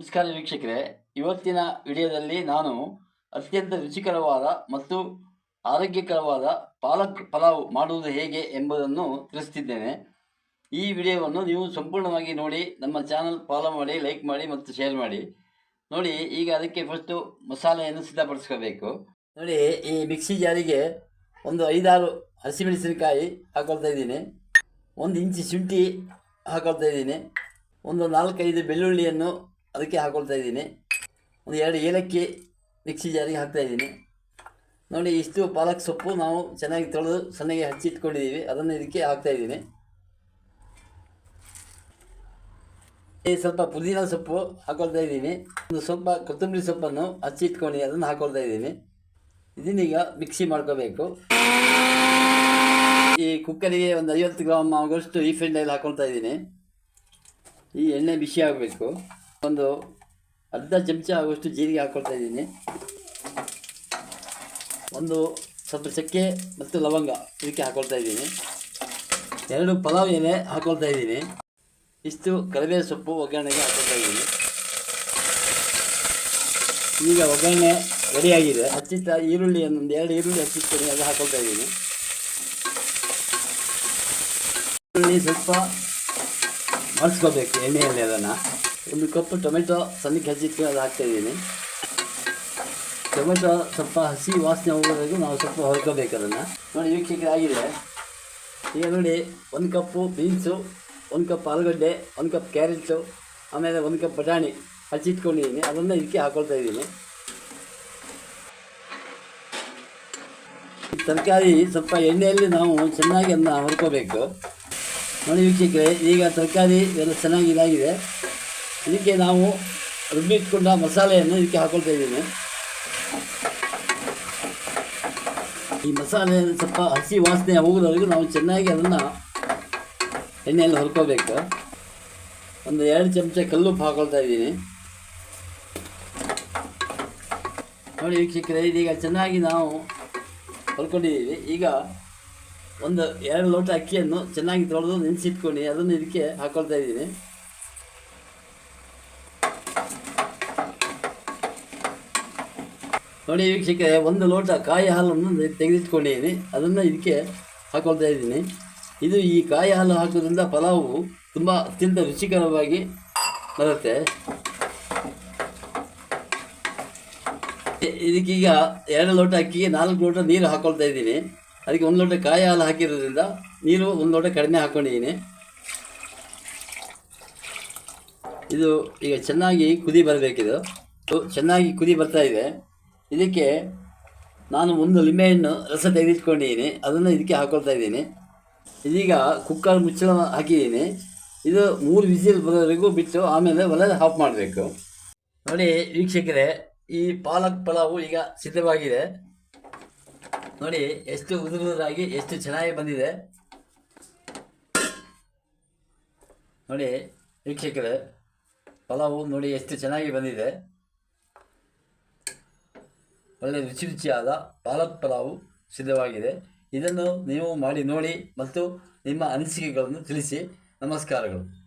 ನಮಸ್ಕಾರ ವೀಕ್ಷಕರೆ ಇವತ್ತಿನ ವಿಡಿಯೋದಲ್ಲಿ ನಾನು ಅತ್ಯಂತ ರುಚಿಕರವಾದ ಮತ್ತು ಆರೋಗ್ಯಕರವಾದ ಪಾಲಕ್ ಪಲಾವ್ ಮಾಡುವುದು ಹೇಗೆ ಎಂಬುದನ್ನು ತಿಳಿಸ್ತಿದ್ದೇನೆ. ಈ ವಿಡಿಯೋವನ್ನು ನೀವು ಸಂಪೂರ್ಣವಾಗಿ ನೋಡಿ, ನಮ್ಮ ಚಾನಲ್ ಫಾಲೋ ಮಾಡಿ, ಲೈಕ್ ಮಾಡಿ ಮತ್ತು ಶೇರ್ ಮಾಡಿ. ನೋಡಿ, ಈಗ ಅದಕ್ಕೆ ಫಸ್ಟು ಮಸಾಲೆಯನ್ನು ಸಿದ್ಧಪಡಿಸ್ಕೋಬೇಕು. ನೋಡಿ, ಈ ಮಿಕ್ಸಿ ಜಾರಿಗೆ ಒಂದು ಐದಾರು ಹಸಿಮೆಣಸಿನಕಾಯಿ ಹಾಕೊಳ್ತಾ ಇದ್ದೀನಿ. ಒಂದು ಇಂಚು ಶುಂಠಿ ಹಾಕೊಳ್ತಾ ಇದ್ದೀನಿ. ಒಂದು ನಾಲ್ಕೈದು ಬೆಳ್ಳುಳ್ಳಿಯನ್ನು ಅದಕ್ಕೆ ಹಾಕೊಳ್ತಾ ಇದ್ದೀನಿ. ಒಂದು ಎರಡು ಏಲಕ್ಕಿ ಮಿಕ್ಸಿ ಜಾರಿಗೆ ಹಾಕ್ತಾ ಇದ್ದೀನಿ. ನೋಡಿ, ಇಷ್ಟು ಪಾಲಕ್ ಸೊಪ್ಪು ನಾವು ಚೆನ್ನಾಗಿ ತೊಳೆದು ಸಣ್ಣಗೆ ಹಚ್ಚಿಟ್ಕೊಂಡಿದ್ದೀವಿ ಅದನ್ನು ಇದಕ್ಕೆ ಹಾಕ್ತಾ ಇದ್ದೀನಿ. ಈ ಸ್ವಲ್ಪ ಪುದೀನ ಸೊಪ್ಪು ಹಾಕೊಳ್ತಾ ಇದ್ದೀನಿ. ಒಂದು ಸ್ವಲ್ಪ ಕೊತ್ತಂಬರಿ ಸೊಪ್ಪನ್ನು ಹಚ್ಚಿಟ್ಕೊಂಡು ಅದನ್ನು ಹಾಕೊಳ್ತಾ ಇದ್ದೀನಿ. ಇದನ್ನೀಗ ಮಿಕ್ಸಿ ಮಾಡ್ಕೋಬೇಕು. ಈ ಕುಕ್ಕರಿಗೆ ಒಂದು ಐವತ್ತು ಗ್ರಾಮ್ ಆಗುವಷ್ಟು ರೀಫೈಂಡ್ ಆಯಿಲ್ ಹಾಕೊಳ್ತಾ ಇದ್ದೀನಿ. ಈ ಎಣ್ಣೆ ಬಿಸಿ ಆಗಬೇಕು. ಒಂದು ಅರ್ಧ ಚಮಚ ಆಗುವಷ್ಟು ಜೀರಿಗೆ ಹಾಕ್ಕೊಳ್ತಾ ಇದ್ದೀನಿ. ಒಂದು ಸ್ವಲ್ಪ ಚಕ್ಕೆ ಮತ್ತು ಲವಂಗ ಇದಕ್ಕೆ ಹಾಕ್ಕೊಳ್ತಾ ಇದ್ದೀನಿ. ಎರಡು ಪಲಾವ್ ಎಲೆ ಹಾಕ್ಕೊಳ್ತಾ ಇದ್ದೀನಿ. ಇಷ್ಟು ಕರಿಬೇ ಸೊಪ್ಪು ಒಗ್ಗರಣೆಗೆ ಹಾಕ್ಕೊಳ್ತಾ ಇದ್ದೀನಿ. ಈಗ ಒಗ್ಗರಣೆ ರೆಡಿಯಾಗಿದೆ. ಹಚ್ಚಿಟ್ಟ ಈರುಳ್ಳಿ ಒಂದು ಎರಡು ಈರುಳ್ಳಿ ಹಚ್ಚಿಟ್ತೀನಿ ಅದು ಹಾಕ್ಕೊಳ್ತಾ ಇದ್ದೀನಿ. ಈರುಳ್ಳಿ ಸ್ವಲ್ಪ ಮಾಡಿಸ್ಕೋಬೇಕು ಎಣ್ಣೆಯಲ್ಲಿ ಅದನ್ನು. ಒಂದು ಕಪ್ ಟೊಮೆಟೊ ಸಣ್ಣಕ್ಕೆ ಹಚ್ಚಿಟ್ಟು ಅದು ಹಾಕ್ತಾಯಿದ್ದೀನಿ ಟೊಮೆಟೊ ಸ್ವಲ್ಪ ಹಸಿ ವಾಸನೆ ಹೋಗೋವರೆಗೂ ನಾವು ಸ್ವಲ್ಪ ಹೊರ್ಕೋಬೇಕು ಅದನ್ನು. ನೋಡಿ ವೀಕ್ಷಕ ಆಗಿದೆ. ಈಗ ನೋಡಿ, ಒಂದು ಕಪ್ಪು ಬೀನ್ಸು, ಒಂದು ಕಪ್ ಆಲೂಗಡ್ಡೆ, ಒಂದು ಕಪ್ ಕ್ಯಾರೆಟು, ಆಮೇಲೆ ಒಂದು ಕಪ್ ಬಟಾಣಿ ಹಚ್ಚಿಟ್ಕೊಂಡಿದ್ದೀನಿ ಅದನ್ನು ಇದಕ್ಕೆ ಹಾಕೊಳ್ತಾ ಇದ್ದೀನಿ. ತರಕಾರಿ ಸ್ವಲ್ಪ ಎಣ್ಣೆಯಲ್ಲಿ ನಾವು ಚೆನ್ನಾಗಿ ಅದನ್ನ ಹುರ್ಕೋಬೇಕು. ನೋಡಿ ವೀಕ್ಷಕರೇ ಈಗ ತರಕಾರಿ ಎಲ್ಲ ಚೆನ್ನಾಗಿ ಇದಾಗಿದೆ. ಇದಕ್ಕೆ ನಾವು ರುಬ್ಬಿಟ್ಕೊಂಡ ಮಸಾಲೆಯನ್ನು ಇದಕ್ಕೆ ಹಾಕೊಳ್ತಾ ಇದ್ದೀನಿ. ಈ ಮಸಾಲೆಯನ್ನು ಸ್ವಲ್ಪ ಹಸಿ ವಾಸನೆ ಹೋಗೋದವರೆಗೂ ನಾವು ಚೆನ್ನಾಗಿ ಅದನ್ನು ಎಣ್ಣೆಯಲ್ಲಿ ಹುರ್ಕೋಬೇಕು. ಒಂದು ಎರಡು ಚಮಚ ಕಲ್ಲು ಹಾಕೊಳ್ತಾ ಇದ್ದೀನಿ. ನೋಡಿ ವೀಕ್ಷಕರೇ, ಇದೀಗ ಚೆನ್ನಾಗಿ ನಾವು ಹೊರ್ಕೊಂಡಿದ್ದೀವಿ. ಈಗ ಒಂದು ಎರಡು ಲೋಟ ಅಕ್ಕಿಯನ್ನು ಚೆನ್ನಾಗಿ ತೊಳೆದು ನೆನೆಸಿಟ್ಕೊಂಡು ಅದನ್ನು ಇದಕ್ಕೆ ಹಾಕೊಳ್ತಾ ಇದ್ದೀನಿ. ನೋಡಿ ವೀಕ್ಷಕರೇ, ಒಂದು ಲೋಟ ಕಾಯಿ ಹಾಲನ್ನು ತೆಗೆದಿಟ್ಕೊಂಡಿದ್ದೀನಿ. ಅದನ್ನು ಇದಕ್ಕೆ ಹಾಕೊಳ್ತಾ ಇದ್ದೀನಿ. ಇದು ಈ ಕಾಯಿ ಹಾಲು ಹಾಕೋದ್ರಿಂದ ಪಲಾವು ತುಂಬ ಅತ್ಯಂತ ರುಚಿಕರವಾಗಿ ಬರುತ್ತೆ. ಇದಕ್ಕೀಗ ಎರಡು ಲೋಟ ಅಕ್ಕಿಗೆ ನಾಲ್ಕು ಲೋಟ ನೀರು ಹಾಕೊಳ್ತಾ ಇದ್ದೀನಿ. ಅದಕ್ಕೆ ಒಂದು ಲೋಟ ಕಾಯಿ ಹಾಲು ಹಾಕಿರೋದ್ರಿಂದ ನೀರು ಒಂದು ಲೋಟ ಕಡಿಮೆ ಹಾಕ್ಕೊಂಡಿದ್ದೀನಿ ಇದು ಈಗ ಚೆನ್ನಾಗಿ ಕುದಿ ಬರಬೇಕಿದು. ಚೆನ್ನಾಗಿ ಕುದಿ ಬರ್ತಾ ಇದೆ. ಇದಕ್ಕೆ ನಾನು ಒಂದು ಲಿಂಬೆಹಣ್ಣು ರಸ ತೆಗೆದಿಟ್ಕೊಂಡಿದ್ದೀನಿ. ಅದನ್ನು ಇದಕ್ಕೆ ಹಾಕೊಳ್ತಾ ಇದ್ದೀನಿ. ಇದೀಗ ಕುಕ್ಕರ್ ಮುಚ್ಚಳ ಹಾಕಿದ್ದೀನಿ. ಇದು ಮೂರು ವಿಸಿಲ್ ಬರೋವರೆಗೂ ಬಿಟ್ಟು ಆಮೇಲೆ ಒಲೆ ಆಫ್ ಮಾಡಬೇಕು. ನೋಡಿ ವೀಕ್ಷಕರೇ, ಈ ಪಾಲಕ್ ಪಲಾವು ಈಗ ಸಿದ್ಧವಾಗಿದೆ. ನೋಡಿ ಎಷ್ಟು ಉದುರುದಾಗಿ ಎಷ್ಟು ಚೆನ್ನಾಗಿ ಬಂದಿದೆ. ನೋಡಿ ವೀಕ್ಷಕರೇ, ಪಲಾವು ನೋಡಿ ಎಷ್ಟು ಚೆನ್ನಾಗಿ ಬಂದಿದೆ. ಒಳ್ಳೆ ರುಚಿ ರುಚಿಯಾದ ಪಾಲಕ್ ಪಲಾವು ಸಿದ್ಧವಾಗಿದೆ. ಇದನ್ನು ನೀವು ಮಾಡಿ ನೋಡಿ ಮತ್ತು ನಿಮ್ಮ ಅನಿಸಿಕೆಗಳನ್ನು ತಿಳಿಸಿ. ನಮಸ್ಕಾರಗಳು.